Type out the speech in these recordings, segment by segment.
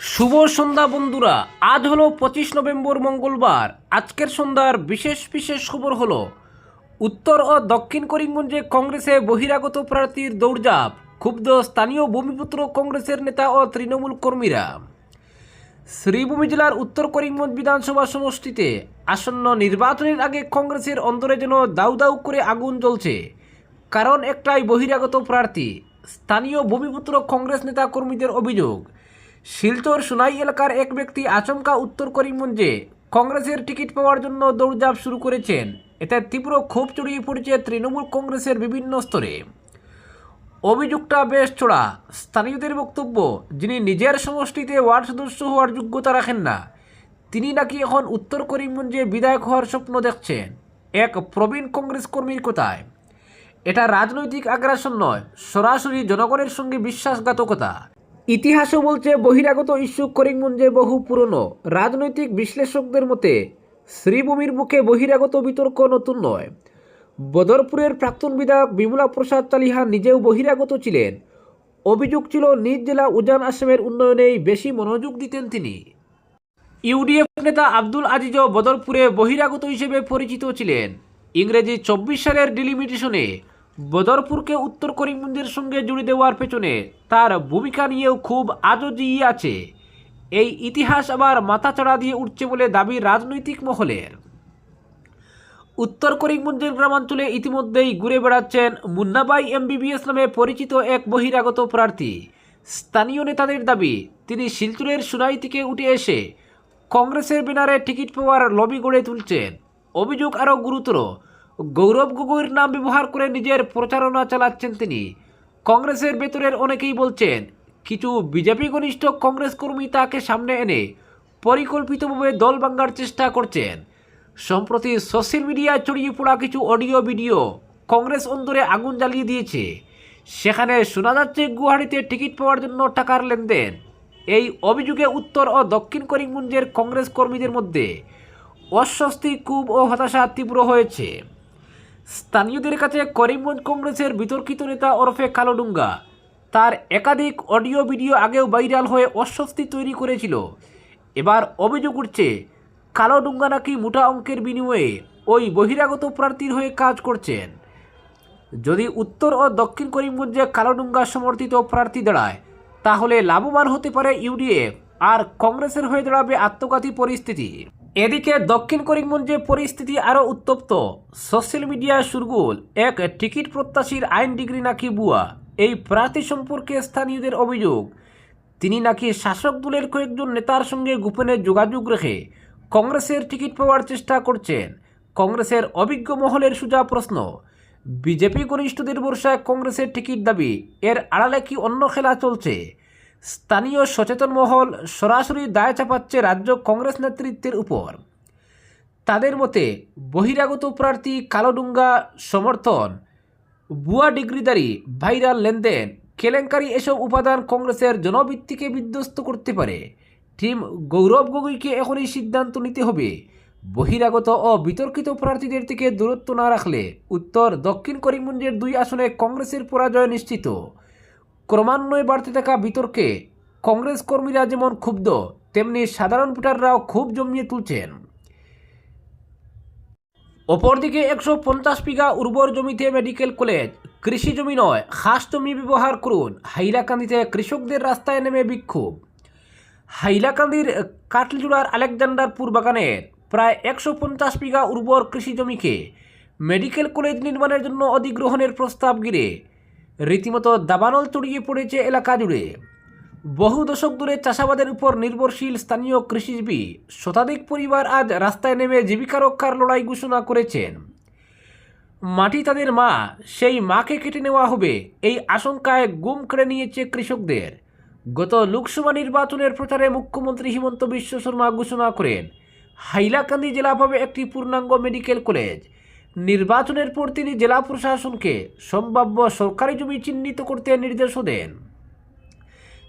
শুভ সন্ধ্যা বন্ধুরা। আজ হলো পঁচিশ নভেম্বর মঙ্গলবার। আজকের সন্ধ্যার বিশেষ বিশেষ খবর হলো, উত্তর ও দক্ষিণ করিমগঞ্জে কংগ্রেসে বহিরাগত প্রার্থীর দৌড়ঝাঁপ, ক্ষুব্ধ স্থানীয় ভূমিপুত্র কংগ্রেসের নেতা ও তৃণমূল কর্মীরা। শ্রীভূমি জেলার উত্তর করিমগঞ্জ বিধানসভা সমষ্টিতে আসন্ন নির্বাচনের আগে কংগ্রেসের অন্তরে যেন দাউ দাউ করে আগুন জ্বলছে। কারণ একটাই বহিরাগত প্রার্থী, স্থানীয় ভূমিপুত্র কংগ্রেস নেতা কর্মীদের অভিযোগ শিলচর সোনাই এলাকার এক ব্যক্তি আচমকা উত্তর করিমগঞ্জে কংগ্রেসের টিকিট পাওয়ার জন্য দৌড়ঝাঁপ শুরু করেছেন। এতে তীব্র ক্ষোভ ছড়িয়ে পড়েছে তৃণমূল কংগ্রেসের বিভিন্ন স্তরে। অভিযোগটা বেশ চড়া স্থানীয়দের বক্তব্য, যিনি নিজের সমষ্টিতে ওয়ার্ড সদস্য হওয়ার যোগ্যতা রাখেন না, তিনি নাকি এখন উত্তর করিমগঞ্জে বিধায়ক হওয়ার স্বপ্ন দেখছেন। এক প্রবীণ কংগ্রেস কর্মীর কথায়, এটা রাজনৈতিক আগ্রাসন নয়, সরাসরি জনগণের সঙ্গে বিশ্বাসঘাতকতা। ইতিহাসও বলছে বহিরাগত ইস্যু করিমগঞ্জে বহু পুরনো। রাজনৈতিক বিশ্লেষকদের মতে, শ্রীভূমির মুখে বহিরাগত বিতর্ক নতুন নয়। বদরপুরের প্রাক্তন বিধায়ক বিমলা প্রসাদ চালিহা নিজেও বহিরাগত ছিলেন। অভিযোগ ছিল, নিজ জেলা উজান আসামের উন্নয়নেই বেশি মনোযোগ দিতেন তিনি। ইউডিএফ নেতা আব্দুল আজিজও বদরপুরে বহিরাগত হিসেবে পরিচিত ছিলেন। ইংরেজি চব্বিশ সালের ডিলিমিটেশনে বদরপুরকে উত্তর করিমগঞ্জের সঙ্গে জুড়ে দেওয়ার পেছনে তার ভূমিকা নিয়েও খুব আজও জিয়ে আছে। এই ইতিহাস আবার মাথাচাড়া দিয়ে উঠছে বলে দাবি রাজনৈতিক মহলের। উত্তর করিমগঞ্জের গ্রামাঞ্চলে ইতিমধ্যেই ঘুরে বেড়াচ্ছেন মুন্নাবাই এমবিবিএস নামে পরিচিত এক বহিরাগত প্রার্থী। স্থানীয় নেতাদের দাবি, তিনি শিলচুরের সুনাই থেকে উঠে এসে কংগ্রেসের ব্যানারে টিকিট পাওয়ার লবি গড়ে তুলছেন। অভিযোগ আরও গুরুতর গৌরব গগৈর নাম ব্যবহার করে নিজের প্রচারণা চালাচ্ছেন তিনি। কংগ্রেসের ভেতরের অনেকেই বলছেন, কিছু বিজেপি ঘনিষ্ঠ কংগ্রেস কর্মী তাকে সামনে এনে পরিকল্পিতভাবে দল ভাঙ্গার চেষ্টা করছেন। সম্প্রতি সোশ্যাল মিডিয়ায় ছড়িয়ে পড়া কিছু অডিও ভিডিও কংগ্রেস অন্দরে আগুন জ্বালিয়ে দিয়েছে। সেখানে শোনা যাচ্ছে, গুয়াহাটিতে টিকিট পাওয়ার জন্য টাকার লেনদেন। এই অভিযোগে উত্তর ও দক্ষিণ করিমগঞ্জের কংগ্রেস কর্মীদের মধ্যে অস্বস্তি কুব ও হতাশা তীব্র হয়েছে। স্থানীয়দের কাছে করিমগঞ্জ কংগ্রেসের বিতর্কিত নেতা ওরফে কালোডুঙ্গা। তার একাধিক অডিও ভিডিও আগেও ভাইরাল হয়ে অস্বস্তি তৈরি করেছিল। এবার অভিযোগ উঠছে, কালোডুঙ্গা নাকি মোটা অঙ্কের বিনিময়ে ওই বহিরাগত প্রার্থীর হয়ে কাজ করছেন। যদি উত্তর ও দক্ষিণ করিমগঞ্জে কালোডুঙ্গা সমর্থিত প্রার্থী দাঁড়ায়, তাহলে লাভবান হতে পারে ইউডিএফ। আর কংগ্রেসের হয়ে দাঁড়াবে আত্মঘাতী পরিস্থিতি। এদিকে দক্ষিণ করিমগঞ্জে পরিস্থিতি আরও উত্তপ্ত। সোশ্যাল মিডিয়া সুরগুল, এক টিকিট প্রত্যাশীর আইন ডিগ্রি নাকি বুয়া? এই প্রার্থী সম্পর্কে স্থানীয়দের অভিযোগ, তিনি নাকি শাসক দলের কয়েকজন নেতার সঙ্গে গোপনে যোগাযোগ রেখে কংগ্রেসের টিকিট পাওয়ার চেষ্টা করছেন। কংগ্রেসের অভিজ্ঞ মহলের সুজা প্রশ্ন, বিজেপি ঘনিষ্ঠদের বর্ষায় কংগ্রেসের টিকিট দাবি, এর আড়ালে কি অন্য খেলা চলছে? স্থানীয় সচেতন মহল সরাসরি দায় চাপাচ্ছে রাজ্য কংগ্রেস নেতৃত্বের উপর। তাদের মতে, বহিরাগত প্রার্থী কালোডুঙ্গা সমর্থন বুয়া ডিগ্রিদারি ভাইরাল লেনদেন, কেলেঙ্কারি এসব উপাদান কংগ্রেসের জনভিত্তিকে বিধ্বস্ত করতে পারে। টিম গৌরব গগৈকে এখনই সিদ্ধান্ত নিতে হবে। বহিরাগত ও বিতর্কিত প্রার্থীদের থেকে দূরত্ব না রাখলে উত্তর দক্ষিণ করিমগঞ্জের দুই আসনে কংগ্রেসের পরাজয় নিশ্চিত। ক্রমান্বয়ে বাড়তে থাকা বিতর্কে কংগ্রেস কর্মীরা যেমন ক্ষুব্ধ, তেমনি সাধারণ ভোটাররাও খুব জমিয়ে তুলছেন। অপরদিকে একশো পঞ্চাশ বিঘা উর্বর জমিতে মেডিকেল কলেজ, কৃষি জমি নয়, খাস জমি ব্যবহার করুন, হাইলাকান্দিতে কৃষকদের রাস্তায় নেমে বিক্ষোভ। হাইলাকান্দির কাটলিজুড়ার আলেকজান্ডারপুর বাগানের প্রায় একশো পঞ্চাশ বিঘা উর্বর কৃষি জমিকে মেডিকেল কলেজ নির্মাণের জন্য অধিগ্রহণের প্রস্তাব ঘিরে রীতিমতো দাবানল ছড়িয়ে পড়েছে এলাকা জুড়ে। বহু দশক ধরে চাষাবাদের উপর নির্ভরশীল স্থানীয় কৃষিজীবী শতাধিক পরিবার আজ রাস্তায় নেমে জীবিকা রক্ষার লড়াই ঘোষণা করেছেন। মাটি তাদের মা, সেই মাকে কেটে নেওয়া হবে এই আশঙ্কায় গুম কেড়ে নিয়েছে কৃষকদের। গত লোকসভা নির্বাচনের প্রচারে মুখ্যমন্ত্রী হিমন্ত বিশ্ব শর্মা ঘোষণা করেন, হাইলাকান্দি জেলা পাবে একটি পূর্ণাঙ্গ মেডিকেল কলেজ নির্বাচনের পর তিনি জেলা প্রশাসনকে সম্ভাব্য সরকারি জমি চিহ্নিত করতে নির্দেশও দেন।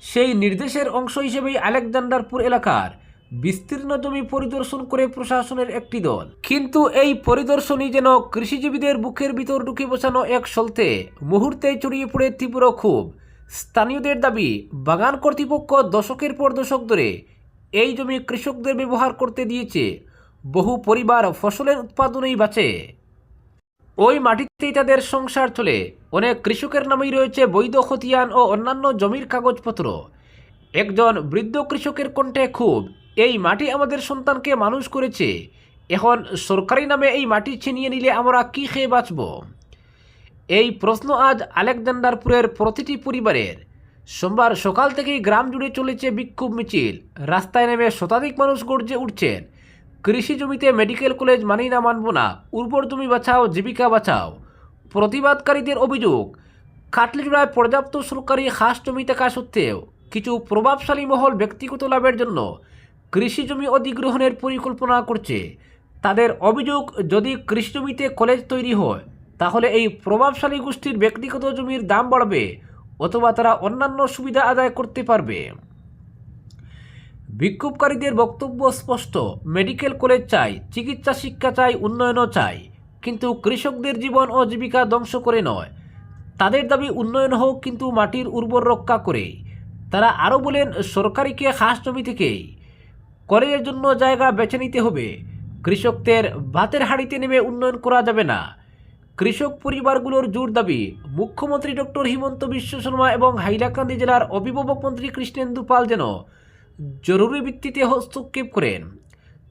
সেই নির্দেশের অংশ হিসেবেই আলেকজান্ডারপুর এলাকার বিস্তীর্ণ জমি পরিদর্শন করে প্রশাসনের একটি দল। কিন্তু এই পরিদর্শনই যেন কৃষিজীবীদের বুকের ভিতর ঢুকে বসানো এক সলতে মুহূর্তেই ছড়িয়ে পড়ে তীব্র ক্ষোভ। স্থানীয়দের দাবি, বাগান কর্তৃপক্ষ দশকের পর দশক ধরে এই জমি কৃষকদের ব্যবহার করতে দিয়েছে। বহু পরিবার ফসলের উৎপাদনেই বাঁচে। ওই মাটিতেই তাদের সংসার চলে। অনেক কৃষকের নামেই রয়েছে বৈধ খতিয়ান ও অন্যান্য জমির কাগজপত্র। একজন বৃদ্ধ কৃষকের কণ্ঠে খুব, এই মাটি আমাদের সন্তানকে মানুষ করেছে। এখন সরকারি নামে এই মাটি ছিনিয়ে নিলে আমরা কি খেয়ে বাঁচব? এই প্রশ্ন আজ আলেকজান্ডারপুরের প্রতিটি পরিবারের। সোমবার সকাল থেকেই গ্রাম জুড়ে চলেছে বিক্ষোভ মিছিল। রাস্তায় নেমে শতাধিক মানুষ গর্জে উঠছেন। কৃষি জমিতে মেডিকেল কলেজ মানি না মানব না। উর্বর জমি বাঁচাও, জীবিকা বাঁচাও। প্রতিবাদকারীদের অভিযোগ, কাটলিজোড়ায় পর্যাপ্ত সরকারি খাস জমি থাকা সত্ত্বেও কিছু প্রভাবশালী মহল ব্যক্তিগত লাভের জন্য কৃষি জমি অধিগ্রহণের পরিকল্পনা করছে। তাদের অভিযোগ, যদি কৃষি জমিতে কলেজ তৈরি হয়, তাহলে এই প্রভাবশালী গোষ্ঠীর ব্যক্তিগত জমির দাম বাড়বে অথবা তারা অন্যান্য সুবিধা আদায় করতে পারবে। বিক্ষোভকারীদের বক্তব্য স্পষ্ট। মেডিকেল কলেজ চাই চিকিৎসা শিক্ষা চাই উন্নয়নও চাই কিন্তু কৃষকদের জীবন ও জীবিকা ধ্বংস করে নয়। তাদের দাবি উন্নয়ন হোক, কিন্তু মাটির উর্বর রক্ষা করে। তারা আরও বলেন, সরকারিকে খাস জমি থেকেই কলেজের জন্য জায়গা বেছে নিতে হবে। কৃষকদের ভাতের হাড়িতে নেমে উন্নয়ন করা যাবে না। কৃষক পরিবারগুলোর জোর দাবি। মুখ্যমন্ত্রী ডক্টর হিমন্ত বিশ্ব শর্মা এবং হাইলাকান্দি জেলার অভিভাবক মন্ত্রী কৃষ্ণেন্দু পাল যেন জরুরি ভিত্তিতে হস্তক্ষেপ করেন।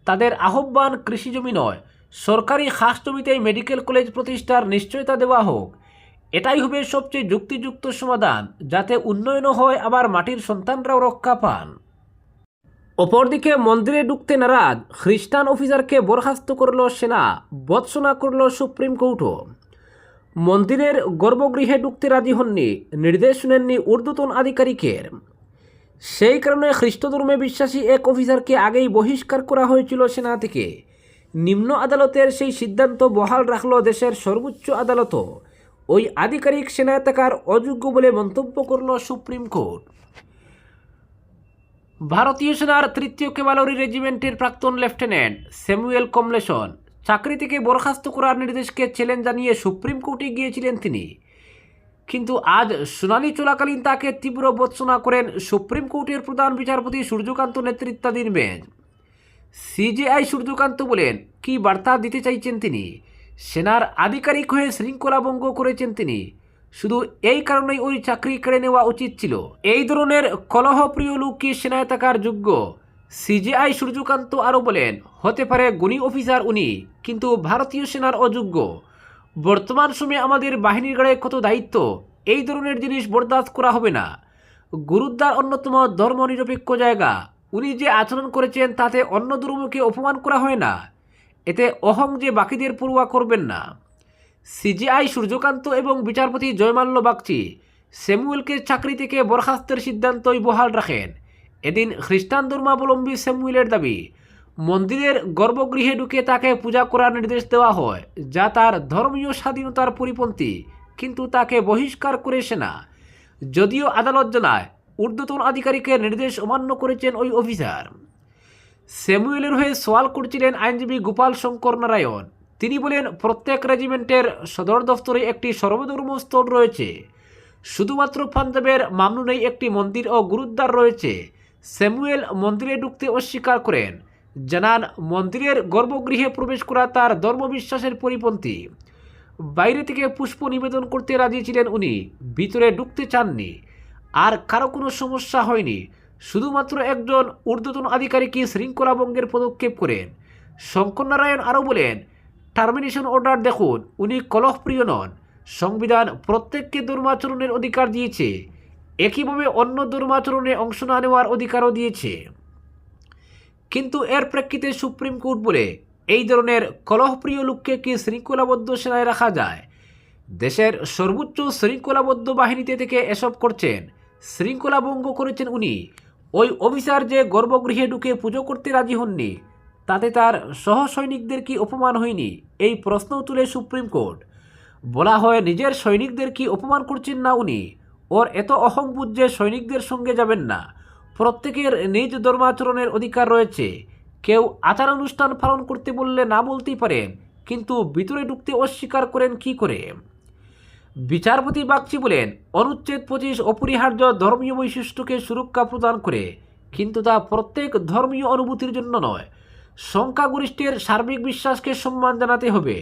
তাদের আহ্বান, কৃষি জমি নয়, সরকারি খাস জমিতেই মেডিকেল কলেজ প্রতিষ্ঠার নিশ্চয়তা দেওয়া হোক। এটাই হবে সবচেয়ে যুক্তিযুক্ত সমাধান, যাতে উন্নয়নও হয়, আবার মাটির সন্তানরাও রক্ষা পান। অপরদিকে মন্দিরে ঢুকতে নারাজ, খ্রিস্টান অফিসারকে বরখাস্ত করল সেনা, বৎসনা করল সুপ্রিম কোর্টও। মন্দিরের গর্ভগৃহে ঢুকতে রাজি হননি, নির্দেশ শুনেননি ঊর্ধ্বতন আধিকারিকের। সেই কারণে খ্রিস্টধর্মে বিশ্বাসী এক অফিসারকে আগেই বহিষ্কার করা হয়েছিল সেনা থেকে নিম্ন আদালতের সেই সিদ্ধান্ত বহাল রাখল দেশের সর্বোচ্চ আদালতও ওই আধিকারিক সেনায় থাকার অযোগ্য বলে মন্তব্য করল সুপ্রিম কোর্ট। ভারতীয় সেনার তৃতীয় কেভালরি রেজিমেন্টের প্রাক্তন লেফটেন্যান্ট স্যামুয়েল কমলেশন চাকরি থেকে বরখাস্ত করার নির্দেশকে চ্যালেঞ্জ জানিয়ে সুপ্রিম কোর্টে গিয়েছিলেন তিনি। কিন্তু আজ শুনানি চলাকালীন তাকে তীব্র বৎসনা করেন সুপ্রিম কোর্টের প্রধান বিচারপতি সূর্যকান্ত নেতৃত্বাধীন বেঞ্চ। সিজেআই সূর্যকান্ত বলেন, কি বার্তা দিতে চাইছেন তিনি? সেনার আধিকারিক হয়ে শৃঙ্খলা ভঙ্গ করেছেন তিনি। শুধু এই কারণেই ওই চাকরি কেড়ে নেওয়া উচিত ছিল। এই ধরনের কলহপ্রিয় লোক কি সেনায় থাকার যোগ্য? সিজেআই সূর্যকান্ত আরও বলেন, হতে পারে গুণী অফিসার উনি, কিন্তু ভারতীয় সেনার অযোগ্য। বর্তমান সময়ে আমাদের বাহিনীর গাড়ে কত দায়িত্ব? এই ধরনের জিনিস বরদাস্ত করা হবে না। গুরুদ্বার অন্যতম ধর্মনিরপেক্ষ জায়গা। উনি যে আচরণ করেছেন তাতে অন্য ধর্মকে অপমান করা হয় না। এতে অহং যে বাকিদের পড়ুয়া করবেন না। সিজিআই সূর্যকান্ত এবং বিচারপতি জয়মাল্য বাগচি স্যামুয়েলকে চাকরি থেকে বরখাস্তের সিদ্ধান্তই বহাল রাখেন। এদিন খ্রিস্টান ধর্মাবলম্বী স্যামুয়েলের দাবি মন্দিরের গর্ভগৃহে ঢুকে তাকে পূজা করার নির্দেশ দেওয়া হয়, যা তার ধর্মীয় স্বাধীনতার পরিপন্থী, কিন্তু তাকে বহিষ্কার করেছে না। যদিও আদালত জানায়, ঊর্ধ্বতন আধিকারিকের নির্দেশ অমান্য করেছেন ওই অফিসার। স্যামুয়েলের হয়ে সওয়াল করছিলেন আইনজীবী গোপাল শঙ্কর নারায়ণ। তিনি বলেন, প্রত্যেক রেজিমেন্টের সদর দফতরে একটি সর্বধর্ম স্থল রয়েছে। শুধুমাত্র পাঞ্জাবের মামনুনেই একটি মন্দির ও গুরুদ্বার রয়েছে। স্যামুয়েল মন্দিরে ঢুকতে অস্বীকার করেন। জানান, মন্দিরের গর্ভগৃহে প্রবেশ করা তার ধর্মবিশ্বাসের পরিপন্থী। বাইরে থেকে পুষ্প নিবেদন করতে রাজি ছিলেন উনি, ভিতরে ঢুকতে চাননি। আর কারও কোনো সমস্যা হয়নি, শুধুমাত্র একজন ঊর্ধ্বতন আধিকারিকই শৃঙ্খলা ভঙ্গের পদক্ষেপ করেন। শঙ্কর নারায়ণ আরও বলেন, টার্মিনেশন অর্ডার দেখুন, উনি কলহপ্রিয় নন। সংবিধান প্রত্যেককে ধর্মাচরণের অধিকার দিয়েছে। একইভাবে অন্য ধর্মাচরণে অংশ না নেওয়ার অধিকারও দিয়েছে। কিন্তু এর প্রেক্ষিতে সুপ্রিম কোর্ট বলে এই ধরনের কলহপ্রিয় লোককে কি শৃঙ্খলাবদ্ধ সেনায় রাখা যায়? দেশের সর্বোচ্চ শৃঙ্খলাবদ্ধ বাহিনীতে থেকে এসব করছেন, শৃঙ্খলা ভঙ্গ করেছেন উনি। ওই অফিসার যে গর্ভগৃহে ঢুকে পুজো করতে রাজি হননি, তাতে তার সহ সৈনিকদের কি অপমান হয়নি? এই প্রশ্ন তুলে সুপ্রিম কোর্ট। বলা হয়, নিজের সৈনিকদের কি অপমান করছেন না উনি? ওর এত অহংবোধ যে সৈনিকদের সঙ্গে যাবেন না। প্রত্যেকের নিজ ধর্মাচরণের অধিকার রয়েছে। কেউ আচার অনুষ্ঠান পালন করতে বললে না বলতেই পারেন কিন্তু ভিতরে ঢুকতে অস্বীকার করেন কি করে? বিচারপতি বাগচি বলেন, অনুচ্ছেদ পঁচিশ অপরিহার্য ধর্মীয় বৈশিষ্ট্যকে সুরক্ষা প্রদান করে, কিন্তু তা প্রত্যেক ধর্মীয় অনুভূতির জন্য নয়। সংখ্যাগরিষ্ঠের সার্বিক বিশ্বাসকে সম্মান জানাতে হবে।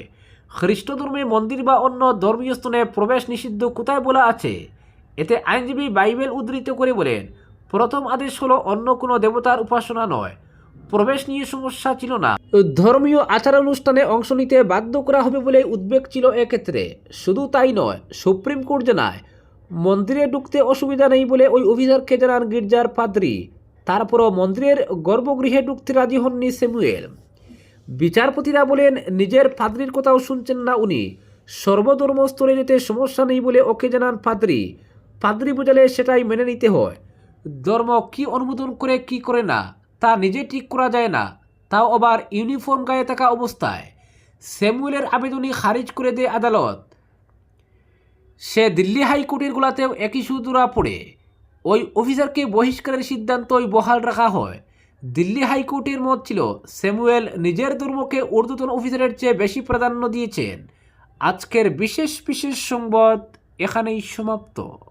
খ্রিস্ট ধর্মে মন্দির বা অন্য ধর্মীয় স্থানে প্রবেশ নিষিদ্ধ কোথায় বলা আছে? এতে আইনজীবী বাইবেল উদ্ধৃত করে বলেন প্রথম আদেশ হলো অন্য কোনো দেবতার উপাসনা নয়। প্রবেশ নিয়ে সমস্যা ছিল না। ধর্মীয় আচার অনুষ্ঠানে অংশ নিতে বাধ্য করা হবে বলে উদ্বেগ ছিল এক্ষেত্রে। শুধু তাই নয়, সুপ্রিম কোর্ট জানায়, মন্দিরে ঢুকতে অসুবিধা নেই বলে ওই অভিযানকে জানান গির্জার পাদ্রী। তারপরও মন্দিরের গর্ভগৃহে ঢুকতে রাজি হননি স্যামুয়েল। বিচারপতিরা বলেন, নিজের পাদ্রির কথাও শুনছেন না উনি। সর্বধর্ম স্তরে যেতে সমস্যা নেই বলে ওকে জানান পাদ্রি। পাদ্রি বোঝালে সেটাই মেনে নিতে হয়। ধর্ম কি অনুমোদন করে, কি করে না, তা নিজে ঠিক করা যায় না, তাও আবার ইউনিফর্ম গায়ে থাকা অবস্থায়। স্যামুয়েলের আবেদনই খারিজ করে দেয় আদালত। সে দিল্লি হাইকোর্টের গুলাতেও একই সুদূরা পড়ে। ওই অফিসারকে বহিষ্কারের সিদ্ধান্তই বহাল রাখা হয়। দিল্লি হাইকোর্টের মত ছিল, স্যামুয়েল নিজের ধর্মকে ঊর্ধ্বতন অফিসারের চেয়ে বেশি প্রাধান্য দিয়েছেন। আজকের বিশেষ বিশেষ সংবাদ এখানেই সমাপ্ত।